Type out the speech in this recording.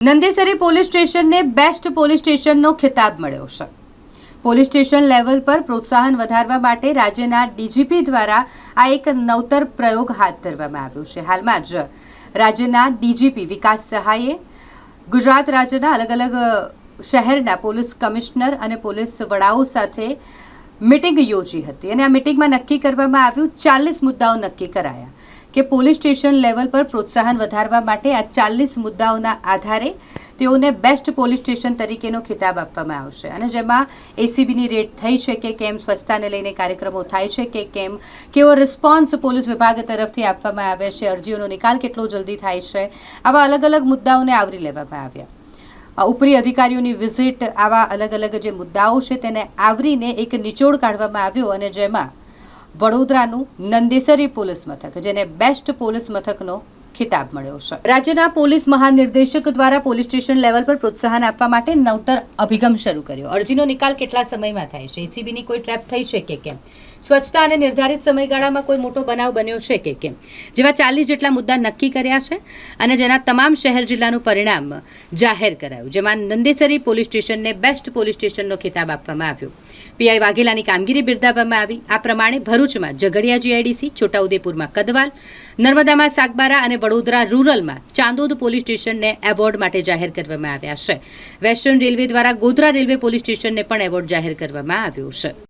Nandesari police સ્ટેશનને best police સ્ટેશનનો ખિતાબ મળ્યો છે. પોલીસ સ્ટેશન લેવલ પર પ્રોત્સાહન વધારવા માટે રાજ્યના ડીજીપી દ્વારા આ એક નવતર પ્રયોગ હાથ ધરવામાં આવ્યો છે. હાલમાં જ રાજ્યના ડીજીપી વિકાસ સહાયે ગુજરાત રાજ્યના અલગ અલગ શહેરના પોલીસ કમિશનર અને પોલીસ વડાઓ સાથે મિટિંગ યોજી હતી અને આ મિટિંગમાં નક્કી કરવામાં આવ્યું, ચાલીસ મુદ્દાઓ નક્કી કરાયા. કે પોલીસ સ્ટેશન લેવલ પર પ્રોત્સાહન વધારવા માટે આ ચાલીસ મુદ્દાઓના આધારે તેઓને બેસ્ટ પોલીસ સ્ટેશન તરીકેનો ખિતાબ આપવામાં આવશે. અને જેમાં એસીબીની રેટ થઈ છે કે કેમ સ્વચ્છતાને લઈને કાર્યક્રમો થાય છે કે કેમ, કેવો રિસ્પોન્સ પોલીસ વિભાગ તરફથી આપવામાં આવે છે, અરજીઓનો નિકાલ કેટલો જલ્દી થાય છે, આવા અલગ અલગ મુદ્દાઓને આવરી લેવામાં આવ્યા. ઉપરી અધિકારીઓની વિઝિટ, આવા અલગ અલગ જે મુદ્દાઓ છે તેને આવરીને એક નિચોડ કાઢવામાં આવ્યો અને જેમાં વડોદરાનું નંદેસરી પોલીસ મથક જેને બેસ્ટ પોલીસ મથકનો ખિતાબ મળ્યો છે. રાજ્યના પોલીસ મહાનિર્દેશક દ્વારા પોલીસ સ્ટેશન લેવલ પર પ્રોત્સાહન આપવા માટે નવતર અભિગમ શરૂ કર્યો. અરજીનો નિકાલ કેટલા સમયમાં થાય છે? એસીબીની કોઈ ટ્રેપ થઈ છે કે કેમ? સ્વચ્છતા અને નિર્ધારિત સમયગાળામાં કોઈ મોટો બનાવ બન્યો છે કે કેમ? જેવા ચાલીસ જેટલા મુદ્દા નક્કી કર્યા છે અને જેના તમામ શહેર જિલ્લાનું પરિણામ જાહેર કરાયું, જેમાં નંદેસરી પોલીસ સ્ટેશનને બેસ્ટ પોલીસ સ્ટેશનનો ખિતાબ આપવામાં આવ્યો. પીઆઈ વાઘેલાની કામગીરી બિરદાવવામાં આવી. આ પ્રમાણે ભરૂચમાં ઝઘડિયા જીઆઈડીસી, છોટાઉદેપુરમાં કદવાલ, નર્મદામાં સાગબારા અને વડોદરા રૂરલમાં ચાંદોદ પોલીસ સ્ટેશનને એવોર્ડ માટે જાહેર કરવામાં આવ્યા છે. વેસ્ટર્ન રેલવે દ્વારા ગોધરા રેલવે પોલીસ સ્ટેશનને પણ એવોર્ડ જાહેર કરવામાં આવ્યો છે.